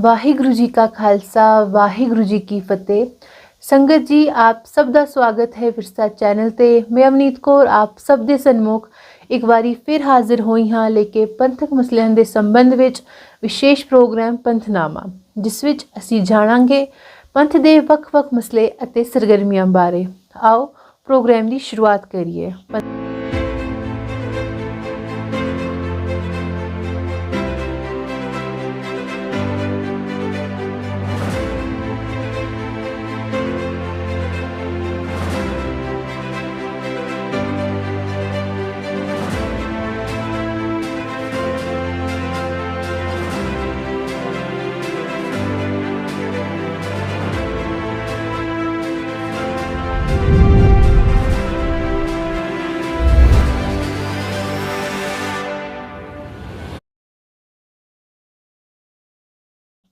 ਵਾਹਿਗੁਰੂ ਜੀ ਕਾ ਖਾਲਸਾ, ਵਾਹਿਗੁਰੂ ਜੀ ਕੀ ਫਤਿਹ। ਸੰਗਤ ਜੀ, ਆਪ ਸਭ ਦਾ ਸਵਾਗਤ ਹੈ ਵਿਰਸਾ ਚੈਨਲ ਤੇ। ਮੈਂ ਅਵਨੀਤ ਕੌਰ, ਆਪ ਸਭ ਦੇ ਸਨਮੁਖ। ਇੱਕ ਵਾਰੀ ਫਿਰ ਹਾਜ਼ਰ ਹੋਈ ਹਾਂ ਲੈ ਕੇ ਪੰਥਕ ਮਸਲਿਆਂ ਦੇ ਸੰਬੰਧ ਵਿੱਚ ਵਿਸ਼ੇਸ਼ ਪ੍ਰੋਗਰਾਮ ਪੰਥਨਾਮਾ, ਜਿਸ ਵਿੱਚ ਅਸੀਂ ਜਾਣਾਂਗੇ ਪੰਥ ਦੇ ਵੱਖ-ਵੱਖ ਮਸਲੇ ਅਤੇ ਸਰਗਰਮੀਆਂ ਬਾਰੇ। ਆਓ ਪ੍ਰੋਗਰਾਮ ਦੀ ਸ਼ੁਰੂਆਤ ਕਰੀਏ।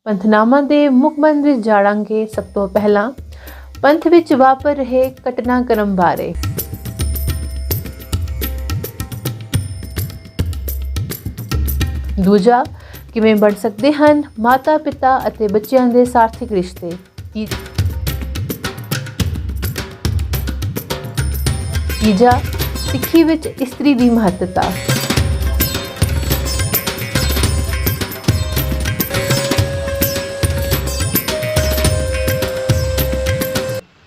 ਪੰਥਨਾਮਾ ਦੇ ਮੁੱਖ ਮੰਤਰੀ ਜਾਣਾਂਗੇ ਸਭ ਤੋਂ ਪਹਿਲਾਂ। ਪੰਥ ਵਿੱਚ ਵਾਪਰ ਰਹੇ ਘਟਨਾਕ੍ਰਮ ਬਾਰੇ। ਦੂਜਾ, ਕਿਵੇਂ ਬਣ ਸਕਦੇ ਹਨ ਮਾਤਾ, ਪਿਤਾ ਅਤੇ ਬੱਚਿਆਂ ਦੇ ਸਾਰਥਿਕ ਰਿਸ਼ਤੇ? ਤੀਜਾ ਸਿੱਖੀ ਵਿੱਚ ਇਸਤਰੀ ਦੀ ਮਹੱਤਤਾ।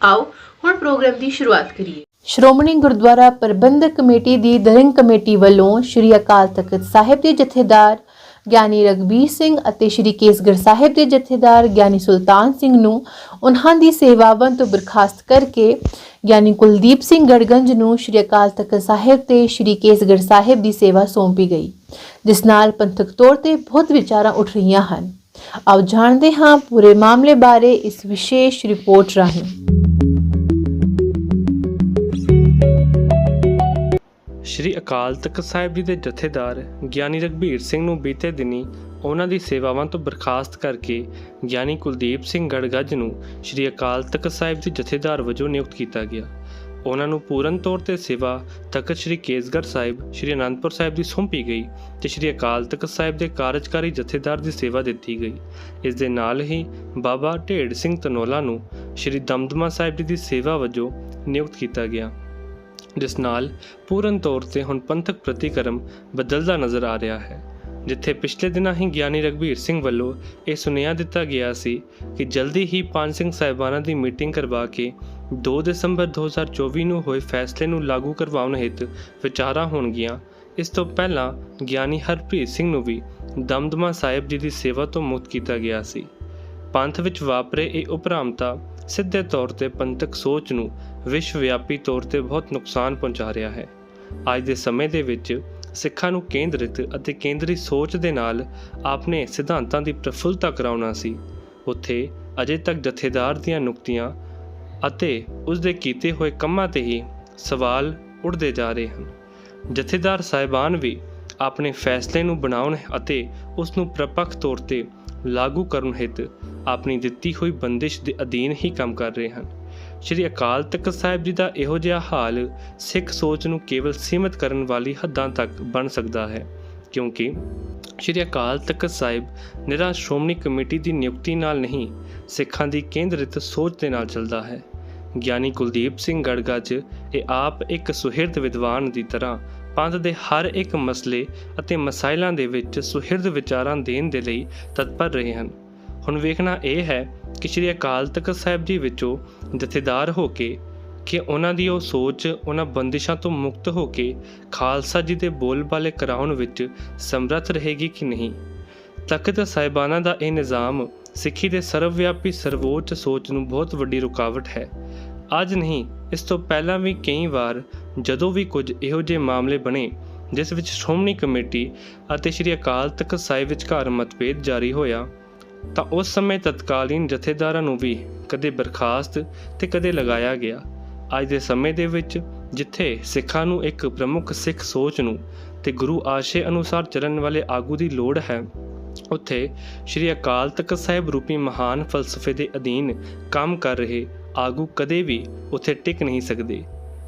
ਆਓ ਹੁਣ ਪ੍ਰੋਗਰਾਮ ਦੀ ਸ਼ੁਰੂਆਤ ਕਰੀਏ। ਸ਼੍ਰੋਮਣੀ ਗੁਰਦੁਆਰਾ ਪ੍ਰਬੰਧਕ ਕਮੇਟੀ ਦੀ ਦਰਿੰਗ ਕਮੇਟੀ ਵੱਲੋਂ ਸ਼੍ਰੀ ਅਕਾਲ ਤਖਤ ਸਾਹਿਬ ਦੇ ਜਥੇਦਾਰ ਗਿਆਨੀ ਰਗਬੀਰ ਸਿੰਘ ਅਤੇ ਸ਼੍ਰੀ ਕੇਸਗੜ੍ਹ ਸਾਹਿਬ ਦੇ ਜਥੇਦਾਰ ਗਿਆਨੀ ਸੁਲਤਾਨ ਸਿੰਘ ਨੂੰ ਉਹਨਾਂ ਦੀ ਸੇਵਾਵਾਂ ਤੋਂ ਬਰਖਾਸਤ ਕਰਕੇ ਗਿਆਨੀ ਕੁਲਦੀਪ ਸਿੰਘ ਗੜਗੰਜ ਨੂੰ ਸ਼੍ਰੀ ਅਕਾਲ ਤਖਤ ਸਾਹਿਬ ਤੇ ਸ਼੍ਰੀ ਕੇਸਗੜ੍ਹ ਸਾਹਿਬ ਦੀ ਸੇਵਾ ਸੌਂਪੀ ਗਈ, ਜਿਸ ਨਾਲ ਪੰਥਕ ਤੌਰ ਤੇ ਬਹੁਤ ਵਿਚਾਰਾਂ ਉੱਠ ਰਹੀਆਂ ਹਨ। ਆਓ ਜਾਣਦੇ ਹਾਂ ਪੂਰੇ ਮਾਮਲੇ ਬਾਰੇ ਇਸ ਵਿਸ਼ੇਸ਼ ਰਿਪੋਰਟ ਰਾਹੀਂ। ਸ਼੍ਰੀ ਅਕਾਲ ਤਖਤ ਸਾਹਿਬ ਜੀ ਦੇ ਜਥੇਦਾਰ ਗਿਆਨੀ ਰਘਬੀਰ ਸਿੰਘ ਨੂੰ ਬੀਤੇ ਦਿਨੀ ਉਹਨਾਂ ਦੀ ਸੇਵਾਵਾਂ ਤੋਂ ਬਰਖਾਸਤ ਕਰਕੇ ਗਿਆਨੀ ਕੁਲਦੀਪ ਸਿੰਘ ਗੜਗੱਜ ਨੂੰ ਸ਼੍ਰੀ ਅਕਾਲ ਤਖਤ ਸਾਹਿਬ ਦੇ ਜਥੇਦਾਰ ਵਜੋਂ ਨਿਯੁਕਤ ਕੀਤਾ ਗਿਆ। ਉਹਨਾਂ ਨੂੰ ਪੂਰਨ ਤੌਰ ਤੇ ਸੇਵਾ ਤਖਤ ਸ਼੍ਰੀ ਕੇਸਗੜ੍ਹ ਸਾਹਿਬ, ਸ਼੍ਰੀ ਅਨੰਦਪੁਰ ਸਾਹਿਬ ਦੀ ਸੌਂਪੀ ਗਈ ਤੇ ਸ਼੍ਰੀ ਅਕਾਲ ਤਖਤ ਸਾਹਿਬ ਦੇ ਕਾਰਜਕਾਰੀ ਜਥੇਦਾਰ ਦੀ ਸੇਵਾ ਦਿੱਤੀ ਗਈ। ਇਸ ਦੇ ਨਾਲ ਹੀ ਬਾਬਾ ਢੇੜ ਸਿੰਘ ਤਨੋਲਾ ਨੂੰ ਸ਼੍ਰੀ ਦਮਦਮਾ ਸਾਹਿਬ ਜੀ ਦੀ ਸੇਵਾ ਵਜੋਂ ਨਿਯੁਕਤ ਕੀਤਾ ਗਿਆ। ਜਿਸ ਨਾਲ ਪੂਰਨ ਤੌਰ ਤੇ ਹੁਣ ਪੰਥਕ ਪ੍ਰਤੀਕਰਮ ਬਦਲਦਾ ਨਜ਼ਰ ਆ ਰਿਹਾ ਹੈ, ਜਿੱਥੇ ਪਿਛਲੇ ਦਿਨਾਂ ਹੀ ਗਿਆਨੀ ਰਗਵੀਰ ਸਿੰਘ ਵੱਲੋਂ ਇਹ ਸੁਨੇਹਾ ਦਿੱਤਾ ਗਿਆ ਸੀ ਕਿ ਜਲਦੀ ਹੀ ਪੰਜ ਸਿੰਘ ਸਾਹਿਬਾਨਾਂ ਦੀ ਮੀਟਿੰਗ ਕਰਵਾ ਕੇ 2 ਦਸੰਬਰ 2024 ਨੂੰ ਹੋਏ ਫੈਸਲੇ ਨੂੰ ਲਾਗੂ ਕਰਵਾਉਣ ਹਿੱਤ ਵਿਚਾਰਾਂ ਹੋਣਗੀਆਂ। ਇਸ ਤੋਂ ਪਹਿਲਾਂ ਗਿਆਨੀ ਹਰਪ੍ਰੀਤ ਸਿੰਘ ਨੂੰ ਵੀ ਦਮਦਮਾ ਸਾਹਿਬ ਜੀ ਦੀ ਸੇਵਾ ਤੋਂ ਮੁਕਤ ਕੀਤਾ ਗਿਆ ਸੀ। ਪੰਥ ਵਿੱਚ ਵਾਪਰੇ ਇਹ ਉਪਰਾਮਤਾ ਸਿੱਧੇ ਤੌਰ ਤੇ ਪੰਥਕ ਸੋਚ ਨੂੰ ਵਿਸ਼ਵ ਵਿਆਪੀ ਤੌਰ ਤੇ ਬਹੁਤ ਨੁਕਸਾਨ ਪਹੁੰਚਾ ਰਿਹਾ ਹੈ। ਅੱਜ ਦੇ ਸਮੇਂ ਦੇ ਵਿੱਚ ਸਿੱਖਾਂ ਨੂੰ ਕੇਂਦਰਿਤ ਅਤੇ ਕੇਂਦਰੀ ਸੋਚ ਦੇ ਨਾਲ ਆਪਣੇ ਸਿਧਾਂਤਾਂ ਦੀ ਪ੍ਰਫੁੱਲਤਾ ਕਰਾਉਣਾ ਸੀ। ਉੱਥੇ ਅਜੇ ਤੱਕ ਜਥੇਦਾਰ ਦੀਆਂ ਨੁਕਤੀਆਂ ਅਤੇ ਉਸ ਦੇ ਕੀਤੇ ਹੋਏ ਕੰਮਾਂ ਤੇ ਹੀ ਸਵਾਲ ਉੱਠਦੇ ਜਾ ਰਹੇ ਹਨ। ਜਥੇਦਾਰ ਸਾਹਿਬਾਨ ਵੀ ਆਪਣੇ ਫੈਸਲੇ ਨੂੰ ਬਣਾਉਣ ਅਤੇ ਉਸ ਨੂੰ ਪ੍ਰਪੱਖ ਤੌਰ ਤੇ ਲਾਗੂ ਕਰਨ ਹਿੱਤ ਆਪਣੀ ਦਿੱਤੀ ਹੋਈ ਬੰਦਿਸ਼ ਦੇ ਅਧੀਨ ਹੀ ਕੰਮ ਕਰ ਰਹੇ ਹਨ। ਸ਼੍ਰੀ ਅਕਾਲ ਤਖਤ ਸਾਹਿਬ ਜੀ ਦਾ ਇਹੋ ਜਿਹਾ ਹਾਲ ਸਿੱਖ ਸੋਚ ਨੂੰ ਕੇਵਲ ਸੀਮਿਤ ਕਰਨ ਵਾਲੀ ਹੱਦਾਂ ਤੱਕ ਬਣ ਸਕਦਾ ਹੈ, ਕਿਉਂਕਿ ਸ਼੍ਰੀ ਅਕਾਲ ਤਖਤ ਸਾਹਿਬ ਨਿਰਾ ਸ਼੍ਰੋਮਣੀ ਕਮੇਟੀ ਦੀ ਨਿਯੁਕਤੀ ਨਾਲ ਨਹੀਂ, ਸਿੱਖਾਂ ਦੀ ਕੇਂਦਰਿਤ ਸੋਚ ਦੇ ਨਾਲ ਚੱਲਦਾ ਹੈ। ਗਿਆਨੀ ਕੁਲਦੀਪ ਸਿੰਘ ਗੜਗੱਜ ਇਹ ਆਪ ਇੱਕ ਸੁਹਿਰਦ ਵਿਦਵਾਨ ਦੀ ਤਰ੍ਹਾਂ ਪੰਥ ਦੇ ਹਰ ਇੱਕ ਮਸਲੇ ਅਤੇ ਮਸਾਇਲਾਂ ਦੇ ਵਿੱਚ ਸੁਹਿਰਦ ਵਿਚਾਰਾਂ ਦੇਣ ਦੇ ਲਈ ਤਤਪਰ ਰਹੇ ਹਨ। ਹੁਣ ਵੇਖਣਾ ਇਹ ਹੈ ਕਿ ਸ਼੍ਰੀ ਅਕਾਲ ਤਖਤ ਸਾਹਿਬ ਜੀ ਵਿੱਚੋਂ ਜਥੇਦਾਰ ਹੋ ਕੇ ਕਿ ਉਹਨਾਂ ਦੀ ਉਹ ਸੋਚ, ਉਹਨਾਂ ਬੰਦਿਸ਼ਾਂ ਤੋਂ ਮੁਕਤ ਹੋ ਕੇ ਖਾਲਸਾ ਜੀ ਦੇ ਬੋਲਬਾਲੇ ਕਰਾਉਣ ਵਿੱਚ ਸਮਰੱਥ ਰਹੇਗੀ ਕਿ ਨਹੀਂ? ਤਖਤ ਸਾਹਿਬਾਨਾਂ ਦਾ ਇਹ ਨਿਜ਼ਾਮ ਸਿੱਖੀ ਦੇ ਸਰਵਵਿਆਪੀ ਸਰਵੋੱਚ ਸੋਚ ਨੂੰ ਬਹੁਤ ਵੱਡੀ ਰੁਕਾਵਟ ਹੈ। ਅੱਜ ਨਹੀਂ, ਇਸ ਤੋਂ ਪਹਿਲਾਂ ਵੀ ਕਈ ਵਾਰ ਜਦੋਂ ਵੀ ਕੁਝ ਇਹੋ ਜਿਹੇ ਮਾਮਲੇ ਬਣੇ, ਜਿਸ ਵਿੱਚ ਸ਼੍ਰੋਮਣੀ ਕਮੇਟੀ ਅਤੇ ਸ਼੍ਰੀ ਅਕਾਲ ਤਖਤ ਸਾਹਿਬ ਵਿਚਕਾਰ ਮਤਭੇਦ ਜਾਰੀ ਹੋਇਆ ਤਾਂ ਉਸ ਸਮੇਂ ਤਤਕਾਲੀਨ ਜਥੇਦਾਰਾਂ ਨੂੰ ਵੀ ਕਦੇ ਬਰਖਾਸਤ ਤੇ ਕਦੇ ਲਗਾਇਆ ਗਿਆ। ਅੱਜ ਦੇ ਸਮੇਂ ਦੇ ਵਿੱਚ ਜਿੱਥੇ ਸਿੱਖਾਂ ਨੂੰ ਇੱਕ ਪ੍ਰਮੁੱਖ ਸਿੱਖ ਸੋਚ ਨੂੰ ਤੇ ਗੁਰੂ ਆਸ਼ੇ ਅਨੁਸਾਰ ਚੱਲਣ ਵਾਲੇ ਆਗੂ ਦੀ ਲੋੜ ਹੈ, ਉੱਥੇ ਸ਼੍ਰੀ ਅਕਾਲ ਤਖਤ ਸਾਹਿਬ ਰੂਪੀ ਮਹਾਨ ਫਲਸਫੇ ਦੇ ਅਧੀਨ ਕੰਮ ਕਰ ਰਹੇ ਆਗੂ ਕਦੇ ਵੀ ਉੱਥੇ ਟਿਕ ਨਹੀਂ ਸਕਦੇ।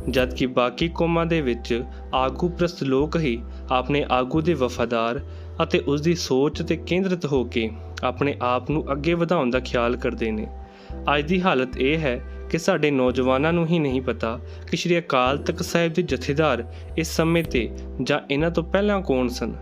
ਜਦ ਕਿ ਬਾਕੀ ਕੌਮਾਂ ਦੇ ਵਿੱਚ ਆਗੂ ਪ੍ਰਸਤ ਲੋਕ ਹੀ ਆਪਣੇ ਆਗੂ ਦੇ ਵਫਾਦਾਰ ਅਤੇ ਉਸ ਦੀ ਸੋਚ ਤੇ ਕੇਂਦਰਿਤ ਹੋ ਕੇ ਆਪਣੇ ਆਪ ਨੂੰ ਅੱਗੇ ਵਧਾਉਣ ਦਾ ਖਿਆਲ ਕਰਦੇ ਨੇ। ਅੱਜ ਦੀ ਹਾਲਤ ਇਹ ਹੈ ਕਿ ਸਾਡੇ ਨੌਜਵਾਨਾਂ ਨੂੰ ਹੀ ਨਹੀਂ ਪਤਾ ਕਿ ਸ਼੍ਰੀ ਅਕਾਲ ਤਖਤ ਸਾਹਿਬ ਦੇ ਜਥੇਦਾਰ ਇਸ ਸਮੇਂ ਤੇ ਜਾਂ ਇਹਨਾਂ ਤੋਂ ਪਹਿਲਾਂ ਕੌਣ ਸਨ।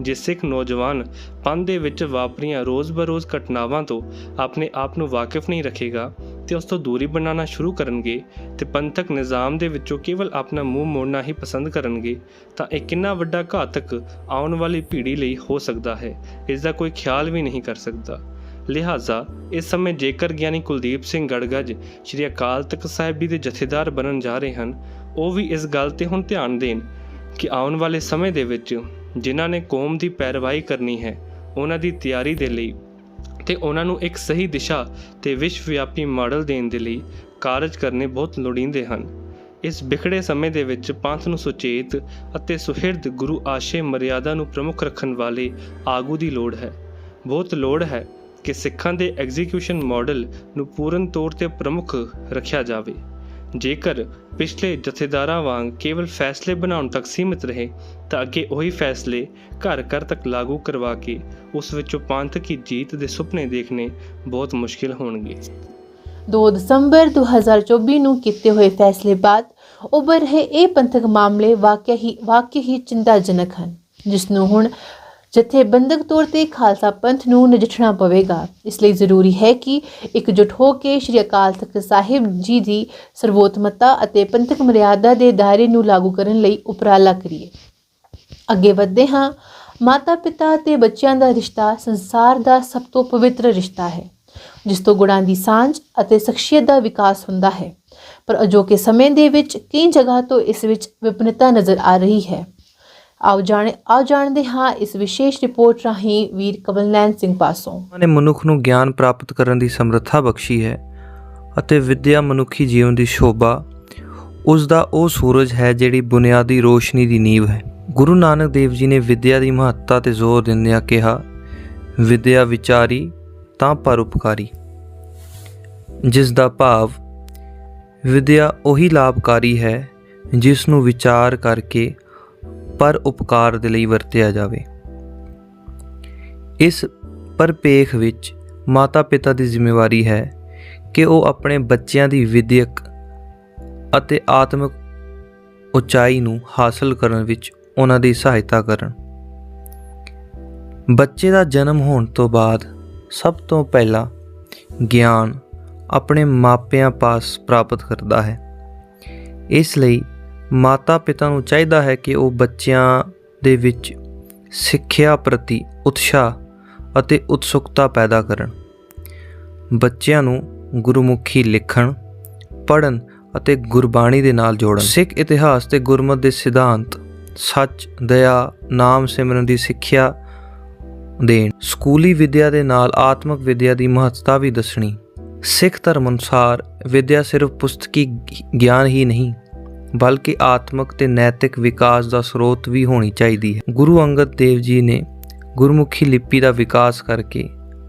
ਜੇ ਸਿੱਖ ਨੌਜਵਾਨ ਪੰਥ ਦੇ ਵਿੱਚ ਵਾਪਰੀਆਂ ਰੋਜ਼-ਬਰੋਜ਼ ਘਟਨਾਵਾਂ ਤੋਂ ਆਪਣੇ ਆਪ ਨੂੰ ਵਾਕਿਫ ਨਹੀਂ ਰੱਖੇਗਾ ਤੇ ਉਸ ਤੋਂ ਦੂਰੀ ਬਣਾਉਣਾ ਸ਼ੁਰੂ ਕਰਨਗੇ ਤੇ ਪੰਥਕ ਨਿਜ਼ਾਮ ਦੇ ਵਿੱਚੋਂ ਕੇਵਲ ਆਪਣਾ ਮੂੰਹ ਮੋੜਨਾ ਹੀ ਪਸੰਦ ਕਰਨਗੇ, ਤਾਂ ਇਹ ਕਿੰਨਾ ਵੱਡਾ ਘਾਤਕ ਆਉਣ ਵਾਲੀ ਪੀੜ੍ਹੀ ਲਈ ਹੋ ਸਕਦਾ ਹੈ ਇਸ ਦਾ ਕੋਈ ਖਿਆਲ ਵੀ ਨਹੀਂ ਕਰ ਸਕਦਾ। ਲਿਹਾਜ਼ਾ, ਇਸ ਸਮੇਂ ਜੇਕਰ ਗਿਆਨੀ ਕੁਲਦੀਪ ਸਿੰਘ ਗੜਗਜ ਸ਼੍ਰੀ ਅਕਾਲ ਤਖਤ ਸਾਹਿਬ ਜੀ ਦੇ ਜਥੇਦਾਰ ਬਣਨ ਜਾ ਰਹੇ ਹਨ, ਉਹ ਵੀ ਇਸ ਗੱਲ ਤੇ ਹੁਣ ਧਿਆਨ ਦੇਣ ਕਿ ਆਉਣ ਵਾਲੇ ਸਮੇਂ ਦੇ ਵਿੱਚ ਜਿਨ੍ਹਾਂ ਨੇ ਕੌਮ ਦੀ ਪੈਰਵਾਈ ਕਰਨੀ ਹੈ, ਉਹਨਾਂ ਦੀ ਤਿਆਰੀ ਦੇ ਲਈ ਤੇ ਉਹਨਾਂ ਨੂੰ ਇੱਕ ਸਹੀ ਦਿਸ਼ਾ ਤੇ ਵਿਸ਼ਵ ਵਿਆਪੀ ਮਾਡਲ ਦੇਣ ਦੇ ਲਈ ਕਾਰਜ ਕਰਨੇ ਬਹੁਤ ਲੋੜੀਂਦੇ ਹਨ। ਇਸ ਵਿਖੜੇ ਸਮੇਂ ਦੇ ਵਿੱਚ ਪੰਥ ਨੂੰ ਸੁਚੇਤ ਅਤੇ ਸੁਹਿਰਦ ਗੁਰੂ ਆਸ਼ੇ ਮਰਿਆਦਾ ਨੂੰ ਪ੍ਰਮੁੱਖ ਰੱਖਣ ਵਾਲੇ ਆਗੂ ਦੀ ਲੋੜ ਹੈ। ਬਹੁਤ ਲੋੜ ਹੈ ਕਿ ਸਿੱਖਾਂ ਦੇ ਐਗਜ਼ੀਕਿਊਸ਼ਨ ਮਾਡਲ ਨੂੰ ਪੂਰਨ ਤੌਰ ਤੇ ਪ੍ਰਮੁੱਖ ਰੱਖਿਆ ਜਾਵੇ। ਜੇਕਰ ਪਿਛਲੇ ਜਥੇਦਾਰਾਂ ਵਾਂਗ ਕੇਵਲ ਫੈਸਲੇ ਬਣਾਉਣ ਤੱਕ ਸੀਮਿਤ ਰਹੇ, ਤਾਂ ਅੱਗੇ ਉਹੀ ਫੈਸਲੇ ਘਰ ਘਰ ਤੱਕ ਲਾਗੂ ਕਰਵਾ ਕੇ ਉਸ ਵਿੱਚੋਂ ਪੰਥ ਜੀਤ ਦੇ ਸੁਪਨੇ ਦੇਖਣੇ ਬਹੁਤ ਮੁਸ਼ਕਿਲ ਹੋਣਗੇ। 2 ਦਸੰਬਰ 2024 ਨੂੰ ਕੀਤੇ ਹੋਏ ਫੈਸਲੇ ਬਾਅਦ ਉੱਭਰ ਰਹੇ ਇਹ ਪੰਥਕ ਮਾਮਲੇ ਵਾਕਿਆ ਹੀ ਵਾਕਿਆ ਹੀ ਚਿੰਤਾਜਨਕ ਹਨ, ਜਿਸ ਨੂੰ ਹੁਣ ਜਥੇਬੰਦਕ ਤੌਰ ਤੇ ਖਾਲਸਾ ਪੰਥ ਨੂੰ ਨਜਿੱਠਣਾ ਪਵੇਗਾ। ਇਸ ਲਈ ਜ਼ਰੂਰੀ ਹੈ ਕਿ ਇਕਜੁੱਟ ਹੋ ਕੇ ਸ੍ਰੀ ਅਕਾਲ ਤਖਤ ਸਾਹਿਬ ਜੀ ਦੀ ਸਰਵੋਤਮਤਾ ਅਤੇ ਪੰਥਕ ਮਰਿਆਦਾ ਦੇ ਦਾਇਰੇ ਨੂੰ ਲਾਗੂ ਕਰਨ ਲਈ ਉਪਰਾਲਾ ਕਰੀਏ। ਅੱਗੇ ਵਧਦੇ ਹਾਂ। ਮਾਤਾ ਪਿਤਾ ਤੇ ਬੱਚਿਆਂ ਦਾ ਰਿਸ਼ਤਾ ਸੰਸਾਰ ਦਾ ਸਭ ਤੋਂ ਪਵਿੱਤਰ ਰਿਸ਼ਤਾ ਹੈ, ਜਿਸ ਤੋਂ ਗੁਣਾਂ ਦੀ ਸਾਂਝ ਅਤੇ ਸ਼ਖਸੀਅਤ ਦਾ ਵਿਕਾਸ ਹੁੰਦਾ ਹੈ। ਪਰ ਅਜੋਕੇ ਸਮੇਂ ਦੇ ਵਿੱਚ ਕਈ ਜਗ੍ਹਾ ਤੋਂ ਇਸ ਵਿੱਚ ਵਿਭਿੰਨਤਾ ਨਜ਼ਰ ਆ ਰਹੀ ਹੈ। ਆਓ ਜਾਣੇ, ਆਓ ਜਾਣਦੇ ਹਾਂ ਇਸ ਵਿਸ਼ੇਸ਼ ਰਿਪੋਰਟ ਰਾਹੀਂ ਵੀਰ ਕਮਲਨੈਨ ਸਿੰਘ ਪਾਸੋਂ। ਉਹਨਾਂ ਨੇ ਮਨੁੱਖ ਨੂੰ ਗਿਆਨ ਪ੍ਰਾਪਤ ਕਰਨ ਦੀ ਸਮਰੱਥਾ ਬਖਸ਼ੀ ਹੈ ਅਤੇ ਵਿਦਿਆ ਮਨੁੱਖੀ ਜੀਵਨ ਦੀ ਸ਼ੋਭਾ, ਉਸ ਦਾ ਉਹ ਸੂਰਜ ਹੈ ਜਿਹੜੀ ਬੁਨਿਆਦੀ ਰੋਸ਼ਨੀ ਦੀ ਨੀਂਵ ਹੈ। ਗੁਰੂ ਨਾਨਕ ਦੇਵ ਜੀ ਨੇ ਵਿਦਿਆ ਦੀ ਮਹੱਤਤਾ ਤੇ ਜ਼ੋਰ ਦਿੰਦਿਆਂ ਕਿਹਾ, ਵਿਦਿਆ ਵਿਚਾਰੀ, ਤਾਂ ਪਰਉਪਕਾਰੀ ਜਿਸ ਦਾ ਭਾਵ, ਵਿਦਿਆ ਉਹੀ ਲਾਭਕਾਰੀ ਹੈ, ਜਿਸ ਨੂੰ ਵਿਚਾਰ ਕਰਕੇ ਪਰ ਉਪਕਾਰ ਦੇ ਲਈ ਵਰਤਿਆ ਜਾਵੇ। ਇਸ ਪਰਪੇਖ ਵਿੱਚ ਮਾਤਾ-ਪਿਤਾ ਦੀ ਜ਼ਿੰਮੇਵਾਰੀ ਹੈ ਕਿ ਉਹ ਆਪਣੇ ਬੱਚਿਆਂ ਦੀ ਵਿਦਿਅਕ ਅਤੇ ਆਤਮਿਕ ਉਚਾਈ ਨੂੰ ਹਾਸਲ ਕਰਨ ਵਿੱਚ ਉਹਨਾਂ ਦੀ ਸਹਾਇਤਾ ਕਰਨ। ਬੱਚੇ ਦਾ ਜਨਮ ਹੋਣ ਤੋਂ ਬਾਅਦ ਸਭ ਤੋਂ ਪਹਿਲਾਂ ਗਿਆਨ ਆਪਣੇ ਮਾਪਿਆਂ ਪਾਸ ਪ੍ਰਾਪਤ ਕਰਦਾ ਹੈ। ਇਸ ਲਈ ਮਾਤਾ-ਪਿਤਾ ਨੂੰ ਚਾਹੀਦਾ ਹੈ ਕਿ ਉਹ ਬੱਚਿਆਂ ਦੇ ਵਿੱਚ ਸਿੱਖਿਆ ਪ੍ਰਤੀ ਉਤਸ਼ਾਹ ਅਤੇ ਉਤਸੁਕਤਾ ਪੈਦਾ ਕਰਨ। ਬੱਚਿਆਂ ਨੂੰ ਗੁਰਮੁਖੀ ਲਿਖਣ, ਪੜ੍ਹਨ ਅਤੇ ਗੁਰਬਾਣੀ ਦੇ ਨਾਲ ਜੋੜਨ। ਸਿੱਖ ਇਤਿਹਾਸ ਤੇ ਗੁਰਮਤ ਦੇ ਸਿਧਾਂਤ, ਸੱਚ, ਦਇਆ, ਨਾਮ ਸਿਮਰਨ ਦੀ ਸਿੱਖਿਆ ਦੇਣ। ਸਕੂਲੀ ਵਿਦਿਆ ਦੇ ਨਾਲ ਆਤਮਿਕ ਵਿਦਿਆ ਦੀ ਮਹੱਤਤਾ ਵੀ ਦੱਸਣੀ। ਸਿੱਖ ਧਰਮ ਅਨੁਸਾਰ ਵਿਦਿਆ ਸਿਰਫ ਪੁਸਤਕੀ ਗਿਆਨ ਹੀ ਨਹੀਂ ਬਲਕਿ ਆਤਮਿਕ ਤੇ ਨੈਤਿਕ ਵਿਕਾਸ ਦਾ ਸਰੋਤ ਵੀ ਹੋਣੀ ਚਾਹੀਦੀ ਹੈ। ਗੁਰੂ ਅੰਗਦ ਦੇਵ ਜੀ ਨੇ ਗੁਰਮੁਖੀ ਲਿਪੀ ਦਾ ਵਿਕਾਸ ਕਰਕੇ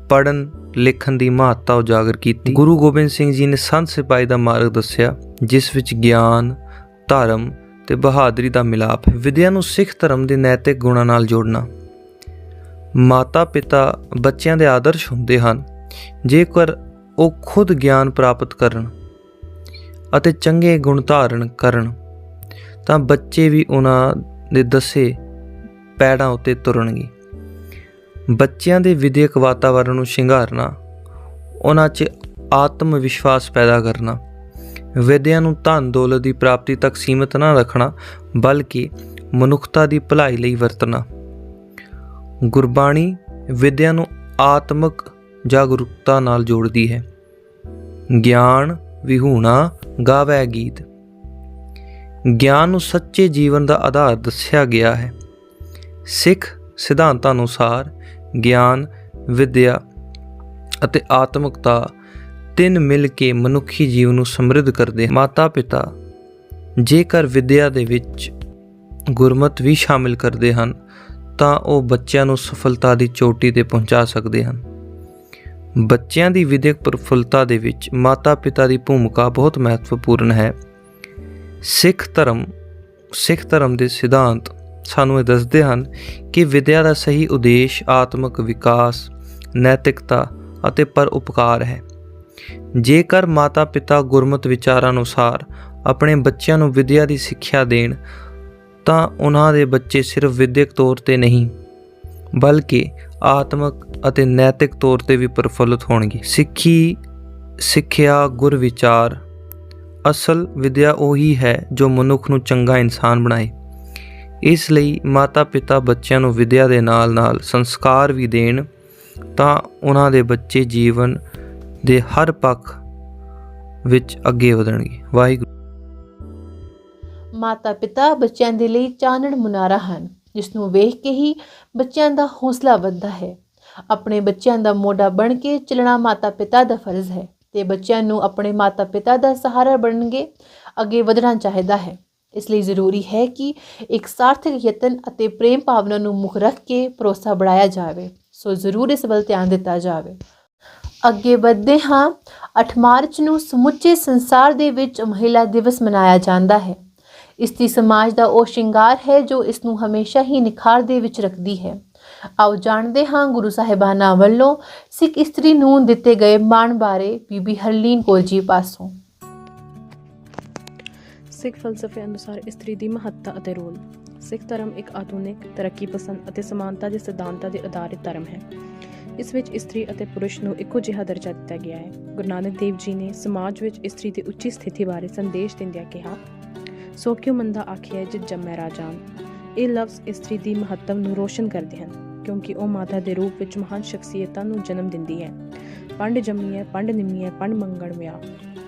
ਪੜਨ ਲਿਖਣ ਦੀ ਮਹੱਤਤਾ ਉਜਾਗਰ ਕੀਤੀ। ਗੁਰੂ ਗੋਬਿੰਦ ਸਿੰਘ ਜੀ ਨੇ ਸੰਤ ਸਿਪਾਹੀ ਦਾ ਮਾਰਗ ਦੱਸਿਆ, ਜਿਸ ਵਿੱਚ ਗਿਆਨ, ਧਰਮ ਤੇ ਬਹਾਦਰੀ ਦਾ ਮਿਲਾਪ ਹੈ। ਵਿਦਿਆ ਨੂੰ ਸਿੱਖ ਧਰਮ ਦੇ ਨੈਤਿਕ ਗੁਣਾਂ ਨਾਲ ਜੋੜਨਾ। ਮਾਤਾ ਪਿਤਾ ਬੱਚਿਆਂ ਦੇ ਆਦਰਸ਼ ਹੁੰਦੇ ਹਨ। ਜੇਕਰ ਉਹ ਖੁਦ ਗਿਆਨ ਪ੍ਰਾਪਤ ਕਰਨ ਅਤੇ ਚੰਗੇ ਗੁਣ ਧਾਰਨ ਕਰਨ। ਤਾਂ ਬੱਚੇ ਵੀ ਉਹਨਾਂ ਦੇ ਦੱਸੇ ਪੈੜਾਂ ਉੱਤੇ ਤੁਰਨਗੇ। ਬੱਚਿਆਂ ਦੇ ਵਿਦਿਅਕ ਵਾਤਾਵਰਣ ਨੂੰ ਸ਼ਿੰਗਾਰਨਾ, ਉਹਨਾਂ 'ਚ ਆਤਮ ਵਿਸ਼ਵਾਸ ਪੈਦਾ ਕਰਨਾ, ਵਿਦਿਆ ਨੂੰ ਧਨ ਦੌਲਤ ਦੀ ਪ੍ਰਾਪਤੀ ਤੱਕ ਸੀਮਿਤ ਨਾ ਰੱਖਣਾ, ਬਲਕਿ ਮਨੁੱਖਤਾ ਦੀ ਭਲਾਈ ਲਈ ਵਰਤਣਾ। ਗੁਰਬਾਣੀ ਵਿਦਿਆ ਨੂੰ ਆਤਮਿਕ ਜਾਗਰੂਕਤਾ ਨਾਲ ਜੋੜਦੀ ਹੈ। ਗਿਆਨ, ਵਿਹੂਣਾ ਗਾਵੇ ਗੀਤ। ਗਿਆਨ ਨੂੰ ਸੱਚੇ ਜੀਵਨ ਦਾ ਆਧਾਰ ਦੱਸਿਆ ਗਿਆ ਹੈ। ਸਿੱਖ ਸਿਧਾਂਤਾਂ ਅਨੁਸਾਰ ਗਿਆਨ, ਵਿਦਿਆ ਅਤੇ ਆਤਮਿਕਤਾ ਤਿੰਨ ਮਿਲ ਕੇ ਮਨੁੱਖੀ ਜੀਵਨ ਨੂੰ ਸਮਰਿੱਧ ਕਰਦੇ ਮਾਤਾ ਪਿਤਾ ਜੇਕਰ ਵਿਦਿਆ ਦੇ ਵਿੱਚ ਗੁਰਮਤ ਵੀ ਸ਼ਾਮਿਲ ਕਰਦੇ ਹਨ, ਤਾਂ ਉਹ ਬੱਚਿਆਂ ਨੂੰ ਸਫਲਤਾ ਦੀ ਚੋਟੀ ਤੇ ਪਹੁੰਚਾ ਸਕਦੇ ਹਨ। ਬੱਚਿਆਂ ਦੀ ਵਿਦਿਅਕ ਪ੍ਰਫੁੱਲਤਾ ਦੇ ਵਿੱਚ ਮਾਤਾ-ਪਿਤਾ ਦੀ ਭੂਮਿਕਾ ਬਹੁਤ ਮਹੱਤਵਪੂਰਨ ਹੈ। ਸਿੱਖ ਧਰਮ ਸਿੱਖ ਧਰਮ ਦੇ ਸਿਧਾਂਤ ਸਾਨੂੰ ਇਹ ਦੱਸਦੇ ਹਨ ਕਿ ਵਿਦਿਆ ਦਾ ਸਹੀ ਉਦੇਸ਼ ਆਤਮਿਕ ਵਿਕਾਸ, ਨੈਤਿਕਤਾ ਅਤੇ ਪਰਉਪਕਾਰ ਹੈ। ਜੇਕਰ ਮਾਤਾ-ਪਿਤਾ ਗੁਰਮਤਿ ਵਿਚਾਰਾਂ ਅਨੁਸਾਰ ਆਪਣੇ ਬੱਚਿਆਂ ਨੂੰ ਵਿਦਿਆ ਦੀ ਸਿੱਖਿਆ ਦੇਣ, ਤਾਂ ਉਹਨਾਂ ਦੇ ਬੱਚੇ ਸਿਰਫ ਵਿਦਿਅਕ ਤੌਰ ਤੇ ਨਹੀਂ ਬਲਕਿ ਆਤਮਿਕ ਅਤੇ ਨੈਤਿਕ ਤੌਰ ਤੇ ਵੀ ਪ੍ਰਫੁੱਲਤ ਹੋਣਗੇ। ਸਿੱਖੀ, ਸਿੱਖਿਆ, ਗੁਰ ਵਿਚਾਰ, ਅਸਲ ਵਿਦਿਆ ਉਹੀ ਹੈ ਜੋ ਮਨੁੱਖ ਨੂੰ ਚੰਗਾ ਇਨਸਾਨ ਬਣਾਏ। ਇਸ ਲਈ ਮਾਤਾ-ਪਿਤਾ ਬੱਚਿਆਂ ਨੂੰ ਵਿਦਿਆ ਦੇ ਨਾਲ-ਨਾਲ ਸੰਸਕਾਰ ਵੀ ਦੇਣ ਤਾਂ ਉਹਨਾਂ ਦੇ ਬੱਚੇ ਜੀਵਨ ਦੇ ਹਰ ਪੱਖ ਵਿੱਚ ਅੱਗੇ ਵਧਣਗੇ। ਵਾਹਿਗੁਰੂ। ਮਾਤਾ-ਪਿਤਾ ਬੱਚਿਆਂ ਦੇ ਲਈ ਚਾਨਣ ਮੁਨਾਰਾ ਹਨ। ਜਿਸ ਨੂੰ ਵੇਖ ਕੇ ਹੀ ਬੱਚਿਆਂ ਦਾ ਹੌਸਲਾ ਵੱਧਦਾ ਹੈ। ਆਪਣੇ ਬੱਚਿਆਂ ਦਾ ਮੋਢਾ ਬਣ ਕੇ ਚੱਲਣਾ ਮਾਤਾ-ਪਿਤਾ ਦਾ ਫਰਜ਼ ਹੈ ਤੇ ਬੱਚਿਆਂ ਨੂੰ ਆਪਣੇ ਮਾਤਾ-ਪਿਤਾ ਦਾ ਸਹਾਰਾ ਬਣਨਗੇ ਅੱਗੇ ਵਧਣਾ ਚਾਹੀਦਾ ਹੈ। ਇਸ ਲਈ ਜ਼ਰੂਰੀ ਹੈ ਕਿ ਇੱਕ ਸਾਰਥਕ ਯਤਨ ਅਤੇ ਪ੍ਰੇਮ ਭਾਵਨਾ ਨੂੰ ਮੁੱਖ ਰੱਖ ਕੇ ਭਰੋਸਾ ਬਣਾਇਆ ਜਾਵੇ। ਸੋ ਜ਼ਰੂਰ ਇਸ ਵੱਲ ਧਿਆਨ ਦਿੱਤਾ ਜਾਵੇ। ਅੱਗੇ ਵਧਦੇ ਹਾਂ। 8 ਮਾਰਚ ਨੂੰ ਸਮੁੱਚੇ ਸੰਸਾਰ ਦੇ ਵਿੱਚ ਮਹਿਲਾ ਦਿਵਸ ਮਨਾਇਆ ਜਾਂਦਾ ਹੈ। ਇਸਤਰੀ ਸਮਾਜ ਦਾ ਉਹ ਸ਼ਿੰਗਾਰ ਹੈ ਜੋ ਇਸ ਨੂੰ ਹਮੇਸ਼ਾ ਹੀ ਨਿਖਾਰ ਦੇ ਵਿੱਚ ਰੱਖਦੀ ਹੈ। ਆਓ ਜਾਣਦੇ ਹਾਂ ਗੁਰੂ ਸਾਹਿਬਾਨਾਂ ਵੱਲੋਂ ਸਿੱਖ ਇਸਤਰੀ ਨੂੰ ਦਿੱਤੇ ਗਏ ਮਾਣ ਬਾਰੇ ਬੀਬੀ ਹਰਲੀਨ ਕੌਰ ਜੀ ਪਾਸੋਂ। ਸਿੱਖ ਫਲਸਫੇ ਅਨੁਸਾਰ ਇਸਤਰੀ ਦੀ ਮਹੱਤਤਾ ਅਤੇ ਰੋਲ। ਸਿੱਖ ਧਰਮ ਇੱਕ ਆਧੁਨਿਕ, ਤਰੱਕੀ ਪਸੰਦ ਅਤੇ ਸਮਾਨਤਾ ਦੇ ਸਿਧਾਂਤਾਂ ਦੇ ਆਧਾਰਿਤ ਧਰਮ ਹੈ। ਇਸ ਵਿੱਚ ਇਸਤਰੀ ਅਤੇ ਪੁਰਸ਼ ਨੂੰ ਇੱਕੋ ਜਿਹਾ ਦਰਜਾ ਦਿੱਤਾ ਗਿਆ ਹੈ। ਗੁਰੂ ਨਾਨਕ ਦੇਵ ਜੀ ਨੇ ਸਮਾਜ ਵਿੱਚ ਇਸਤਰੀ ਦੀ ਉੱਚੀ ਸਥਿਤੀ ਬਾਰੇ ਸੰਦੇਸ਼ ਦਿੰਦਿਆਂ ਕਿਹਾ ਸੋ ਕਿਉ ਮੰਦਾ ਆਖਿਆ ਜਿਤ ਜੰਮੈ ਰਾਜਾਨ ਇਹ ਲਫ਼ਜ਼ ਇਸਤਰੀ ਦੀ ਮਹੱਤਵ ਨੂੰ ਰੋਸ਼ਨ ਕਰਦੇ ਹਨ, ਕਿਉਂਕਿ ਉਹ ਮਾਤਾ ਦੇ ਰੂਪ ਵਿੱਚ ਮਹਾਨ ਸ਼ਖਸੀਅਤਾਂ ਨੂੰ ਜਨਮ ਦਿੰਦੀ ਹੈ। ਪੰਡ ਜੰਮੀ ਹੈ ਪੰਡ ਨਿੰਮੀ ਹੈ ਪੰਡ ਮੰਗਣ ਵਿਆਹ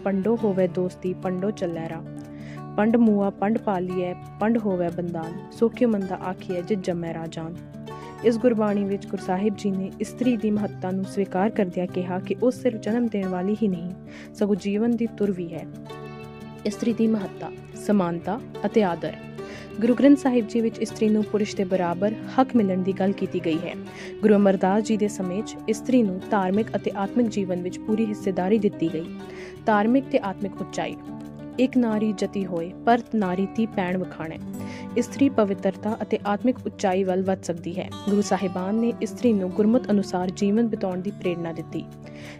ਪੰਡੋ ਹੋਵੇ ਦੋਸਤੀ, ਪੰਡੋ ਚੱਲੈ ਰਾ ਪੰਡ ਮੂਆ, ਪੰਡ ਪਾਲੀਐ, ਪੰਡ ਹੋਵੇ ਬੰਦਾਨ। ਸੋ ਕਿਉ ਮੰਦਾ ਆਖੀਐ ਜਿਤ ਜੰਮੈ ਰਾਜਾਨ ਇਸ ਗੁਰਬਾਣੀ ਵਿੱਚ ਗੁਰੂ ਸਾਹਿਬ ਜੀ ਨੇ ਇਸਤਰੀ ਦੀ ਮਹੱਤਤਾ ਨੂੰ ਸਵੀਕਾਰ ਕਰਦਿਆਂ ਕਿਹਾ ਕਿ ਉਹ ਸਿਰਫ ਜਨਮ ਦੇਣ ਵਾਲੀ ਹੀ ਨਹੀਂ, ਸਗੋਂ ਜੀਵਨ ਦੀ ਤੁਰ ਵੀ ਹੈ। ਇਸਤਰੀ ਦੀ ਮਹੱਤਤਾ, ਸਮਾਨਤਾ ਅਤੇ ਆਦਰ। ਗੁਰੂ ਗ੍ਰੰਥ ਸਾਹਿਬ ਜੀ ਵਿੱਚ ਇਸਤਰੀ ਨੂੰ ਪੁਰਸ਼ ਦੇ ਬਰਾਬਰ ਹੱਕ ਮਿਲਣ ਦੀ ਗੱਲ ਕੀਤੀ ਗਈ ਹੈ। ਗੁਰੂ ਅਮਰਦਾਸ ਜੀ ਦੇ ਸਮੇਂ 'ਚ ਇਸਤਰੀ ਨੂੰ ਧਾਰਮਿਕ ਅਤੇ ਆਤਮਿਕ ਜੀਵਨ ਵਿੱਚ ਪੂਰੀ ਹਿੱਸੇਦਾਰੀ ਦਿੱਤੀ ਗਈ। ਧਾਰਮਿਕ ਤੇ ਆਤਮਿਕ ਉੱਚਾਈ। ਇੱਕ ਨਾਰੀ ਜਤੀ ਹੋਏ ਪਰਤ ਨਾਰੀ ਤੀ ਪੈਣ ਵਖਾਣੇ। ਇਸਤਰੀ ਪਵਿੱਤਰਤਾ ਅਤੇ ਆਤਮਿਕ ਉੱਚਾਈ ਵੱਲ ਵੱਧ ਸਕਦੀ ਹੈ। ਗੁਰੂ ਸਾਹਿਬਾਨ ਨੇ ਇਸਤਰੀ ਨੂੰ ਗੁਰਮਤ ਅਨੁਸਾਰ ਜੀਵਨ ਬਿਤਾਉਣ ਦੀ ਪ੍ਰੇਰਣਾ ਦਿੱਤੀ।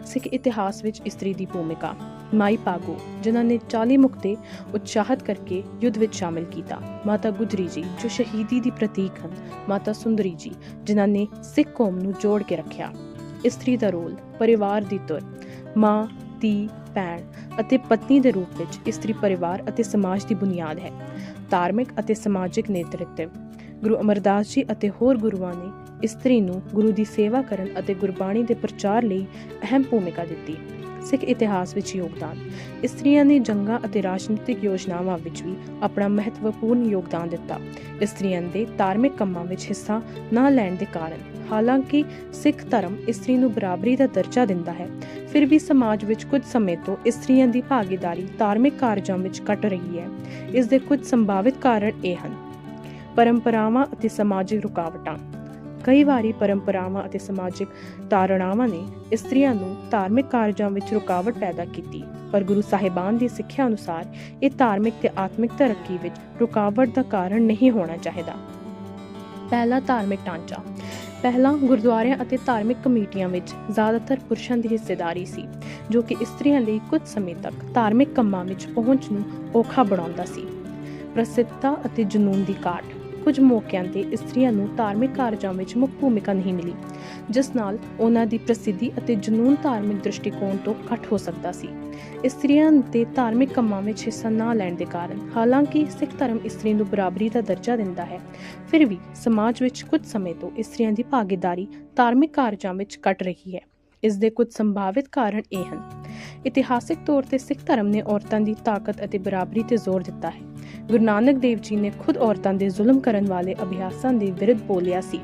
ਸਿੱਖ ਇਤਿਹਾਸ ਵਿੱਚ ਇਸਤਰੀ ਦੀ ਭੂਮਿਕਾ। ਮਾਈ ਪਾਗੋ, ਜਿਨ੍ਹਾਂ ਨੇ 40 ਮੁਕਤੇ ਉਤਸ਼ਾਹਤ ਕਰਕੇ ਯੁੱਧ ਵਿੱਚ ਸ਼ਾਮਿਲ ਕੀਤਾ। ਮਾਤਾ ਗੁਜਰੀ ਜੀ, ਜੋ ਸ਼ਹੀਦੀ ਦੀ ਪ੍ਰਤੀਕ ਹਨ। ਮਾਤਾ ਸੁੰਦਰੀ ਜੀ, ਜਿਨ੍ਹਾਂ ਨੇ ਸਿੱਖ ਕੌਮ ਨੂੰ ਜੋੜ ਕੇ ਰੱਖਿਆ। ਇਸਤਰੀ ਦਾ ਰੋਲ ਪਰਿਵਾਰ ਦੀ ਤੁਰ ਮਾਂ, ਧੀ, ਭੈਣ ਅਤੇ ਪਤਨੀ ਦੇ ਰੂਪ ਵਿੱਚ ਇਸਤਰੀ ਪਰਿਵਾਰ ਅਤੇ ਸਮਾਜ ਦੀ ਬੁਨਿਆਦ ਹੈ। ਧਾਰਮਿਕ ਅਤੇ ਸਮਾਜਿਕ ਨੇਤਰਤਵ। ਗੁਰੂ ਅਮਰਦਾਸ ਜੀ ਅਤੇ ਹੋਰ ਗੁਰੂਆਂ ਨੇ ਇਸਤਰੀ ਨੂੰ ਗੁਰੂ ਦੀ ਸੇਵਾ ਕਰਨ ਅਤੇ ਗੁਰਬਾਣੀ ਦੇ ਪ੍ਰਚਾਰ ਲਈ ਅਹਿਮ ਭੂਮਿਕਾ ਦਿੱਤੀ। ਸਿੱਖ ਇਤਿਹਾਸ ਵਿੱਚ ਯੋਗਦਾਨ। ਇਸਤਰੀਆਂ ਨੇ ਜੰਗਾਂ ਅਤੇ ਰਾਜਨੀਤਿਕ ਯੋਜਨਾਵਾਂ ਵਿੱਚ ਵੀ ਆਪਣਾ ਮਹੱਤਵਪੂਰਨ ਯੋਗਦਾਨ ਦਿੱਤਾ। ਇਸਤਰੀਆਂ ਦੇ ਧਾਰਮਿਕ ਕੰਮਾਂ ਵਿੱਚ ਹਿੱਸਾ ਨਾ ਲੈਣ ਦੇ ਕਾਰਨ ਹਾਲਾਂਕਿ ਸਿੱਖ ਧਰਮ ਇਸਤਰੀ ਨੂੰ ਬਰਾਬਰੀ ਦਾ ਦਰਜਾ ਦਿੰਦਾ ਹੈ, ਫਿਰ ਵੀ ਸਮਾਜ ਵਿੱਚ ਕੁਝ ਸਮੇਂ ਤੋਂ ਇਸਤਰੀਆਂ ਦੀ ਭਾਗੀਦਾਰੀ ਧਾਰਮਿਕ ਕਾਰਜਾਂ ਵਿੱਚ ਘਟ ਰਹੀ ਹੈ। ਇਸ ਦੇ ਕੁਝ ਸੰਭਾਵਿਤ ਕਾਰਨ ਇਹ ਹਨ। ਪਰੰਪਰਾਵਾਂ ਅਤੇ ਸਮਾਜਿਕ ਰੁਕਾਵਟਾਂ। ਕਈ ਵਾਰੀ ਪਰੰਪਰਾਵਾਂ ਅਤੇ ਸਮਾਜਿਕ ਧਾਰਨਾਵਾਂ ਨੇ ਇਸਤਰੀਆਂ ਨੂੰ ਧਾਰਮਿਕ ਕਾਰਜਾਂ ਵਿੱਚ ਰੁਕਾਵਟ ਪੈਦਾ ਕੀਤੀ। ਪਰ ਗੁਰੂ ਸਾਹਿਬਾਨ ਦੀ ਸਿੱਖਿਆ ਅਨੁਸਾਰ ਇਹ ਧਾਰਮਿਕ ਤੇ ਆਤਮਿਕ ਤਰੱਕੀ ਵਿੱਚ ਰੁਕਾਵਟ ਦਾ ਕਾਰਨ ਨਹੀਂ ਹੋਣਾ ਚਾਹੀਦਾ। ਪਹਿਲਾ ਧਾਰਮਿਕ ਢਾਂਚਾ। ਪਹਿਲਾਂ ਗੁਰਦੁਆਰਿਆਂ ਅਤੇ ਧਾਰਮਿਕ ਕਮੇਟੀਆਂ ਵਿੱਚ ਜ਼ਿਆਦਾਤਰ ਪੁਰਸ਼ਾਂ ਦੀ ਹਿੱਸੇਦਾਰੀ ਸੀ, ਜੋ ਕਿ ਇਸਤਰੀਆਂ ਲਈ ਕੁਝ ਸਮੇਂ ਤੱਕ ਧਾਰਮਿਕ ਕੰਮਾਂ ਵਿੱਚ ਪਹੁੰਚ ਨੂੰ ਔਖਾ ਬਣਾਉਂਦਾ ਸੀ। ਪ੍ਰਸਿੱਧਤਾ ਅਤੇ ਜਨੂਨ ਦੀ ਘਾਟ। ਕੁਝ ਮੌਕਿਆਂ ਤੇ ਇਸਤਰੀਆਂ ਨੂੰ ਧਾਰਮਿਕ ਕਾਰਜਾਂ ਵਿੱਚ ਮੁੱਖ ਭੂਮਿਕਾ ਨਹੀਂ ਮਿਲੀ, ਜਿਸ ਨਾਲ ਉਹਨਾਂ ਦੀ ਪ੍ਰਸਿੱਧੀ ਅਤੇ ਜਨੂਨ ਧਾਰਮਿਕ ਦ੍ਰਿਸ਼ਟੀਕੋਣ ਤੋਂ ਘੱਟ ਹੋ ਸਕਦਾ ਸੀ। ਇਸਤਰੀਆਂ ਦੇ ਧਾਰਮਿਕ ਕੰਮਾਂ ਵਿੱਚ ਹਿੱਸਾ ਨਾ ਲੈਣ ਦੇ ਕਾਰਨ ਹਾਲਾਂਕਿ ਸਿੱਖ ਧਰਮ ਇਸਤਰੀ ਨੂੰ ਬਰਾਬਰੀ ਦਾ ਦਰਜਾ ਦਿੰਦਾ ਹੈ, ਫਿਰ ਵੀ ਸਮਾਜ ਵਿੱਚ ਕੁਝ ਸਮੇਂ ਤੋਂ ਇਸਤਰੀਆਂ ਦੀ ਭਾਗੀਦਾਰੀ ਧਾਰਮਿਕ ਕਾਰਜਾਂ ਵਿੱਚ ਘਟ ਰਹੀ ਹੈ। ਇਸ ਦੇ ਕੁਝ ਸੰਭਾਵਿਤ ਕਾਰਨ ਇਹ ਹਨ। ਇਤਿਹਾਸਿਕ ਤੌਰ ਤੇ ਸਿੱਖ ਧਰਮ ਨੇ ਔਰਤਾਂ ਦੀ ਤਾਕਤ ਅਤੇ ਬਰਾਬਰੀ ਤੇ ਜ਼ੋਰ ਦਿੱਤਾ ਹੈ। ਗੁਰੂ ਨਾਨਕ ਦੇਵ ਜੀ ਨੇ ਖੁਦ ਔਰਤਾਂ ਦੇ ਜ਼ੁਲਮ ਕਰਨ ਵਾਲੇ ਅਭਿਆਸਾਂ ਦੇ ਵਿਰੁੱਧ ਬੋਲਿਆ ਸੀ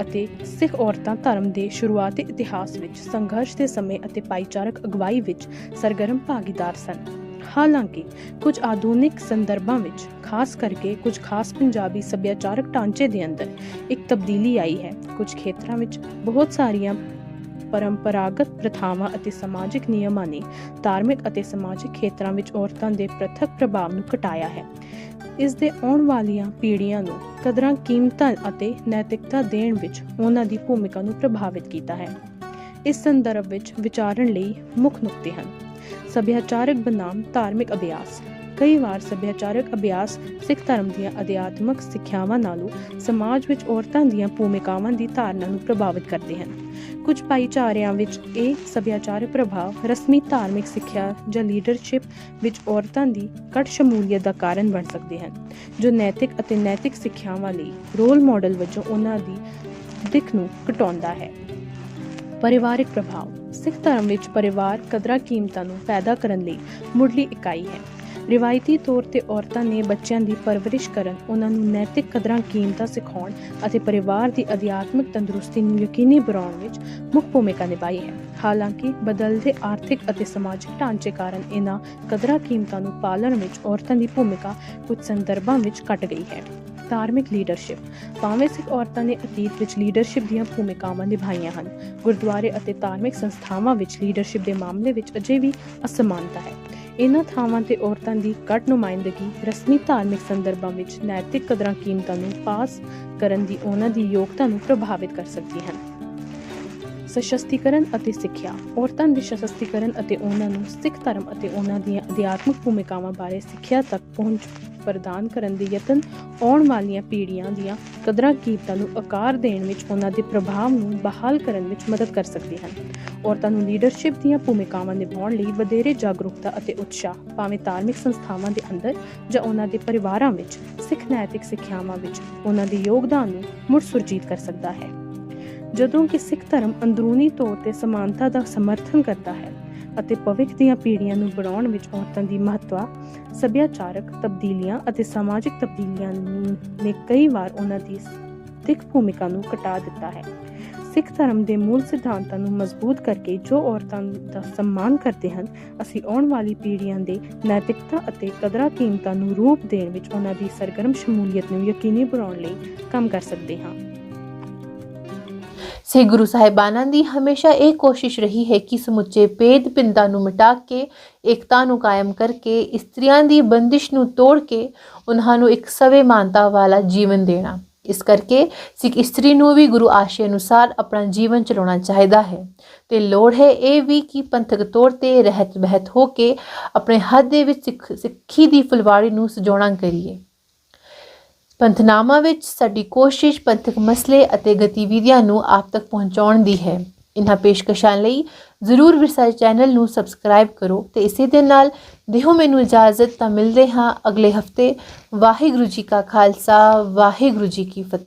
ਅਤੇ ਸਿੱਖ ਔਰਤਾਂ ਧਰਮ ਦੇ ਸ਼ੁਰੂਆਤੀ ਇਤਿਹਾਸ ਵਿੱਚ ਸੰਘਰਸ਼ ਦੇ ਸਮੇਂ ਅਤੇ ਭਾਈਚਾਰਕ ਅਗਵਾਈ ਵਿੱਚ ਸਰਗਰਮ ਭਾਗੀਦਾਰ ਸਨ। ਹਾਲਾਂਕਿ, ਕੁਝ ਆਧੁਨਿਕ ਸੰਦਰਭਾਂ ਵਿੱਚ, ਖਾਸ ਕਰਕੇ ਕੁਝ ਖਾਸ ਪੰਜਾਬੀ ਸੱਭਿਆਚਾਰਕ ਢਾਂਚੇ ਦੇ ਅੰਦਰ, ਇੱਕ ਤਬਦੀਲੀ ਆਈ ਹੈ। ਕੁਝ ਖੇਤਰਾਂ ਵਿੱਚ ਬਹੁਤ ਸਾਰੀਆਂ ਪਰੰਪਰਾਗਤ ਪ੍ਰਥਾਵਾਂ ਅਤੇ ਸਮਾਜਿਕ ਨਿਯਮਾਂ ਨੇ ਧਾਰਮਿਕ ਅਤੇ ਸਮਾਜਿਕ ਖੇਤਰਾਂ ਵਿੱਚ ਔਰਤਾਂ ਦੇ ਪ੍ਰਤੱਖ ਪ੍ਰਭਾਵ ਨੂੰ ਘਟਾਇਆ ਹੈ। ਇਸ ਦੇ ਆਉਣ ਵਾਲੀਆਂ ਪੀੜ੍ਹੀਆਂ ਨੂੰ ਕਦਰਾਂ ਕੀਮਤਾਂ ਅਤੇ ਨੈਤਿਕਤਾ ਦੇਣ ਵਿੱਚ ਉਹਨਾਂ ਦੀ ਭੂਮਿਕਾ ਨੂੰ ਪ੍ਰਭਾਵਿਤ ਕੀਤਾ ਹੈ। ਇਸ ਸੰਦਰਭ ਵਿੱਚ ਵਿਚਾਰਨ ਲਈ ਮੁੱਖ ਨੁਕਤੇ ਹਨ। ਸੱਭਿਆਚਾਰਕ ਬਨਾਮ ਧਾਰਮਿਕ ਅਭਿਆਸ। ਕਈ ਵਾਰ ਸੱਭਿਆਚਾਰਕ ਅਭਿਆਸ ਸਿੱਖ ਧਰਮ ਦੀਆਂ ਅਧਿਆਤਮਕ ਸਿੱਖਿਆਵਾਂ ਨਾਲੋਂ ਸਮਾਜ ਵਿੱਚ ਔਰਤਾਂ ਦੀਆਂ ਭੂਮਿਕਾਵਾਂ ਦੀ ਧਾਰਨਾ ਨੂੰ ਪ੍ਰਭਾਵਿਤ ਕਰਦੇ ਹਨ। ਕੁਝ ਭਾਈਚਾਰਿਆਂ ਵਿੱਚ ਇਹ ਸੱਭਿਆਚਾਰਕ ਪ੍ਰਭਾਵ ਰਸਮੀ ਧਾਰਮਿਕ ਸਿੱਖਿਆ ਜਾਂ ਲੀਡਰਸ਼ਿਪ ਵਿੱਚ ਔਰਤਾਂ ਦੀ ਘੱਟ ਸ਼ਮੂਲੀਅਤ ਦਾ ਕਾਰਨ ਬਣ ਸਕਦੇ ਹਨ, ਜੋ ਨੈਤਿਕ ਅਤੇ ਨੈਤਿਕ ਸਿੱਖਿਆਵਾਂ ਲਈ ਰੋਲ ਮਾਡਲ ਵਜੋਂ ਉਹਨਾਂ ਦੀ ਦਿੱਖ ਨੂੰ ਘਟਾਉਂਦਾ ਹੈ। ਪਰਿਵਾਰਿਕ ਪ੍ਰਭਾਵ, ਸਿੱਖ ਧਰਮ ਵਿੱਚ ਪਰਿਵਾਰ ਕਦਰਾਂ ਕੀਮਤਾਂ ਨੂੰ ਪੈਦਾ ਕਰਨ ਲਈ ਮੁੱਢਲੀ ਇਕਾਈ ਹੈ। ਰਿਵਾਇਤੀ ਤੌਰ ਤੇ ਔਰਤਾਂ ਨੇ ਬੱਚਿਆਂ ਦੀ ਪਰਵਰਿਸ਼ ਕਰਨ, ਉਹਨਾਂ ਨੂੰ ਨੈਤਿਕ ਕਦਰਾਂ ਕੀਮਤਾਂ ਸਿਖਾਉਣ ਅਤੇ ਪਰਿਵਾਰ ਦੀ ਅਧਿਆਤਮਿਕ ਤੰਦਰੁਸਤੀ ਨੂੰ ਯਕੀਨੀ ਬਣਾਉਣ ਵਿੱਚ ਮੁੱਖ ਭੂਮਿਕਾ ਨਿਭਾਈ ਹੈ। ਹਾਲਾਂਕਿ, ਬਦਲਦੇ ਆਰਥਿਕ ਅਤੇ ਸਮਾਜਿਕ ਢਾਂਚੇ ਕਾਰਨ ਇਹਨਾਂ ਕਦਰਾਂ ਕੀਮਤਾਂ ਨੂੰ ਪਾਲਣ ਵਿੱਚ ਔਰਤਾਂ ਦੀ ਭੂਮਿਕਾ ਕੁਝ ਸੰਦਰਭਾਂ ਵਿੱਚ ਘਟ ਗਈ ਹੈ। ਧਾਰਮਿਕ ਲੀਡਰਸ਼ਿਪ ਭਾਵੇਂ ਸਿੱਖ ਔਰਤਾਂ ਨੇ ਅਤੀਤ ਵਿੱਚ ਲੀਡਰਸ਼ਿਪ ਦੀਆਂ ਭੂਮਿਕਾਵਾਂ ਨਿਭਾਈਆਂ ਹਨ, ਗੁਰਦੁਆਰੇ ਅਤੇ ਧਾਰਮਿਕ ਸੰਸਥਾਵਾਂ ਵਿੱਚ ਲੀਡਰਸ਼ਿਪ ਦੇ ਮਾਮਲੇ ਵਿੱਚ ਅਜੇ ਵੀ ਅਸਮਾਨਤਾ ਹੈ। ਇਹਨਾਂ ਥਾਵਾਂ ਤੇ ਔਰਤਾਂ ਦੀ ਘੱਟ ਨੁਮਾਇੰਦਗੀ, ਰਸਮੀ ਧਾਰਮਿਕ ਸੰਦਰਭਾਂ ਵਿੱਚ ਨੈਤਿਕ ਕਦਰਾਂ ਕੀਮਤਾਂ ਨੂੰ ਪਾਸ ਕਰਨ ਦੀ ਉਹਨਾਂ ਦੀ ਯੋਗਤਾ ਨੂੰ ਪ੍ਰਭਾਵਿਤ ਕਰ ਸਕਦੀ ਹਨ। ਸਸ਼ਕਤੀਕਰਨ ਅਤੇ ਸਿੱਖਿਆ, ਔਰਤਾਂ ਦੇ ਸਸ਼ਕਤੀਕਰਨ ਅਤੇ ਉਹਨਾਂ ਨੂੰ ਸਿੱਖ ਧਰਮ ਅਤੇ ਉਹਨਾਂ ਦੀਆਂ ਅਧਿਆਤਮਿਕ ਭੂਮਿਕਾਵਾਂ ਬਾਰੇ ਸਿੱਖਿਆ ਤੱਕ ਪਹੁੰਚ ਪ੍ਰਦਾਨ ਕਰਨ ਦੇ ਯਤਨ ਆਉਣ ਵਾਲੀਆਂ ਪੀੜ੍ਹੀਆਂ ਦੀਆਂ ਕਦਰਾਂ ਕੀਮਤਾਂ ਨੂੰ ਆਕਾਰ ਦੇਣ ਵਿੱਚ ਉਹਨਾਂ ਦੇ ਪ੍ਰਭਾਵ ਨੂੰ ਬਹਾਲ ਕਰਨ ਵਿੱਚ ਮਦਦ ਕਰ ਸਕਦੇ ਹਨ। ਔਰਤਾਂ ਨੂੰ ਲੀਡਰਸ਼ਿਪ ਦੀਆਂ ਭੂਮਿਕਾਵਾਂ ਨਿਭਾਉਣ ਲਈ ਵਧੇਰੇ ਜਾਗਰੂਕਤਾ ਅਤੇ ਉਤਸ਼ਾਹ, ਭਾਵੇਂ ਧਾਰਮਿਕ ਸੰਸਥਾਵਾਂ ਦੇ ਅੰਦਰ ਜਾਂ ਉਹਨਾਂ ਦੇ ਪਰਿਵਾਰਾਂ ਵਿੱਚ, ਸਿੱਖ ਨੈਤਿਕ ਸਿੱਖਿਆਵਾਂ ਵਿੱਚ ਉਹਨਾਂ ਦੇ ਯੋਗਦਾਨ ਨੂੰ ਮੁੜ ਸੁਰਜੀਤ ਕਰ ਸਕਦਾ ਹੈ। ਜਦੋਂ ਕਿ ਸਿੱਖ ਧਰਮ ਅੰਦਰੂਨੀ ਤੌਰ ਤੇ ਸਮਾਨਤਾ ਦਾ ਸਮਰਥਨ ਕਰਦਾ ਹੈ ਅਤੇ ਭਵਿੱਖ ਦੀਆਂ ਪੀੜ੍ਹੀਆਂ ਨੂੰ ਬਣਾਉਣ ਵਿੱਚ ਔਰਤਾਂ ਦੀ ਮਹੱਤਤਾ, ਸੱਭਿਆਚਾਰਕ ਤਬਦੀਲੀਆਂ ਅਤੇ ਸਮਾਜਿਕ ਤਬਦੀਲੀਆਂ ਨੇ ਕਈ ਵਾਰ ਉਹਨਾਂ ਦੀ ਸਿੱਖ ਭੂਮਿਕਾ ਨੂੰ ਘਟਾ ਦਿੱਤਾ ਹੈ। ਸਿੱਖ ਧਰਮ ਦੇ ਮੂਲ ਸਿਧਾਂਤਾਂ ਨੂੰ ਮਜ਼ਬੂਤ ਕਰਕੇ ਜੋ ਔਰਤਾਂ ਦਾ ਸਨਮਾਨ ਕਰਦੇ ਹਨ, ਅਸੀਂ ਆਉਣ ਵਾਲੀ ਪੀੜ੍ਹੀਆਂ ਦੇ ਨੈਤਿਕਤਾ ਅਤੇ ਕਦਰਾਂ ਕੀਮਤਾਂ ਨੂੰ ਰੂਪ ਦੇਣ ਵਿੱਚ ਉਹਨਾਂ ਦੀ ਸਰਗਰਮ ਸ਼ਮੂਲੀਅਤ ਨੂੰ ਯਕੀਨੀ ਬਣਾਉਣ ਲਈ ਕੰਮ ਕਰ ਸਕਦੇ ਹਾਂ। ਸਿੱਖ ਗੁਰੂ ਸਾਹਿਬਾਨਾਂ ਦੀ ਹਮੇਸ਼ਾ ਇਹ ਕੋਸ਼ਿਸ਼ ਰਹੀ ਹੈ ਕਿ ਸਮੁੱਚੇ ਭੇਦ ਭਿੰਨਤਾ ਨੂੰ ਮਿਟਾ ਕੇ, ਏਕਤਾ ਨੂੰ ਕਾਇਮ ਕਰਕੇ, ਇਸਤਰੀਆਂ ਦੀ ਬੰਦਿਸ਼ ਨੂੰ ਤੋੜ ਕੇ, ਉਹਨਾਂ ਨੂੰ ਇੱਕ ਸਵੇ ਮਾਨਤਾ ਵਾਲਾ ਜੀਵਨ ਦੇਣਾ। ਇਸ ਕਰਕੇ ਸਿੱਖ ਇਸਤਰੀ ਨੂੰ ਵੀ ਗੁਰੂ ਆਸ਼ੇ ਅਨੁਸਾਰ ਆਪਣਾ ਜੀਵਨ ਚਲਾਉਣਾ ਚਾਹੀਦਾ ਹੈ। ਤੇ ਲੋੜ ਹੈ ਇਹ ਵੀ ਕਿ ਪੰਥਕ ਤੌਰ ਤੇ ਰਹਿਤ ਬਹਿਤ ਹੋ ਕੇ ਆਪਣੇ ਹੱਥ ਦੇ ਵਿੱਚ ਸਿੱਖ, ਸਿੱਖੀ ਦੀ ਫੁਲਵਾੜੀ ਨੂੰ ਸਜਾਉਣਾ ਕਰੀਏ। ਪੰਥਨਾਮਾ ਵਿੱਚ ਸਾਡੀ ਕੋਸ਼ਿਸ਼ ਪੰਥਕ ਮਸਲੇ ਅਤੇ ਗਤੀਵਿਧੀਆਂ ਨੂੰ ਆਪ ਤੱਕ ਪਹੁੰਚਾਉਣ ਦੀ ਹੈ। ਇਨ੍ਹਾਂ ਪੇਸ਼ਕਸ਼ਾਂ ਲਈ ਜ਼ਰੂਰ ਵਿਰਸਾ ਚੈਨਲ ਨੂੰ ਸਬਸਕ੍ਰਾਈਬ ਕਰੋ ਤੇ ਇਸੇ ਦੇ ਨਾਲ ਦਿਓ ਮੈਨੂੰ ਇਜਾਜ਼ਤ ਤਾਂ ਮਿਲਦੇ ਹਾਂ ਅਗਲੇ ਹਫ਼ਤੇ। ਵਾਹਿਗੁਰੂ ਜੀ ਕਾ ਖਾਲਸਾ, ਵਾਹਿਗੁਰੂ ਜੀ ਕੀ ਫਤਿਹ।